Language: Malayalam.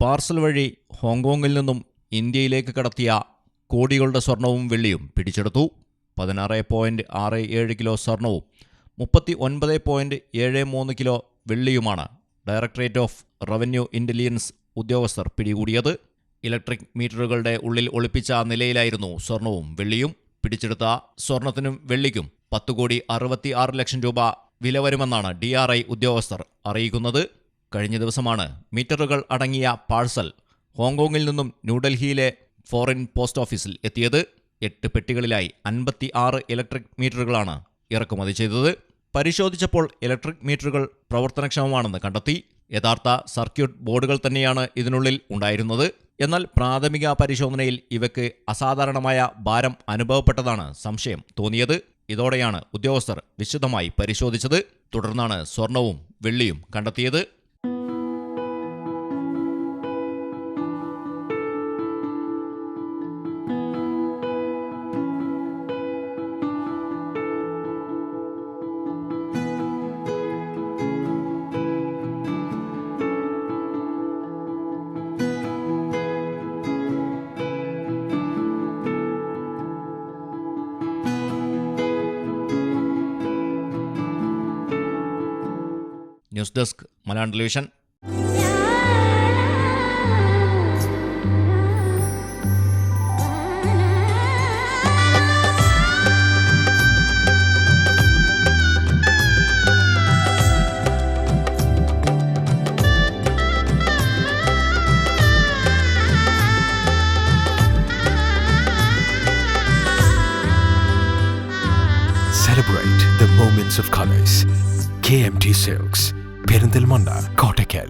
പാർസൽ വഴി ഹോങ്കോങ്ങിൽ നിന്നും ഇന്ത്യയിലേക്ക് കടത്തിയ കോടികളുടെ സ്വർണവും വെള്ളിയും പിടിച്ചെടുത്തു. പതിനാറ് പോയിന്റ് ആറ് ഏഴ് കിലോ സ്വർണവും മുപ്പത്തി ഒൻപത് പോയിന്റ് ഏഴ് മൂന്ന് കിലോ വെള്ളിയുമാണ് ഡയറക്ടറേറ്റ് ഓഫ് റവന്യൂ ഇന്റലിജൻസ് ഉദ്യോഗസ്ഥർ പിടികൂടിയത്. ഇലക്ട്രിക് മീറ്ററുകളുടെ ഉള്ളിൽ ഒളിപ്പിച്ച നിലയിലായിരുന്നു സ്വർണവും വെള്ളിയും. പിടിച്ചെടുത്ത സ്വർണത്തിനും വെള്ളിക്കും പത്ത് കോടി അറുപത്തി ലക്ഷം രൂപ വില വരുമെന്നാണ് ഡി ഉദ്യോഗസ്ഥർ അറിയിക്കുന്നത്. കഴിഞ്ഞ ദിവസമാണ് മീറ്ററുകൾ അടങ്ങിയ പാഴ്സൽ ഹോങ്കോങ്ങിൽ നിന്നും ന്യൂഡൽഹിയിലെ ഫോറിൻ പോസ്റ്റ് ഓഫീസിൽ എത്തിയത്. എട്ട് പെട്ടികളിലായി അൻപത്തി ആറ് ഇലക്ട്രിക് മീറ്ററുകളാണ് ഇറക്കുമതി ചെയ്തത്. പരിശോധിച്ചപ്പോൾ ഇലക്ട്രിക് മീറ്ററുകൾ പ്രവർത്തനക്ഷമമാണെന്ന് കണ്ടെത്തി. യഥാർത്ഥ സർക്യൂട്ട് ബോർഡുകൾ തന്നെയാണ് ഇതിനുള്ളിൽ ഉണ്ടായിരുന്നത്. എന്നാൽ പ്രാഥമിക പരിശോധനയിൽ ഇവയ്ക്ക് അസാധാരണമായ ഭാരം അനുഭവപ്പെട്ടതാണ് സംശയം തോന്നിയത്. ഇതോടെയാണ് ഉദ്യോഗസ്ഥർ വിശദമായി പരിശോധിച്ചത്. തുടർന്നാണ് സ്വർണവും വെള്ളിയും കണ്ടെത്തിയത്. News desk Malayalam television Celebrate the moments of colors. KMT Silks, Perindalmanda, Kottakkal.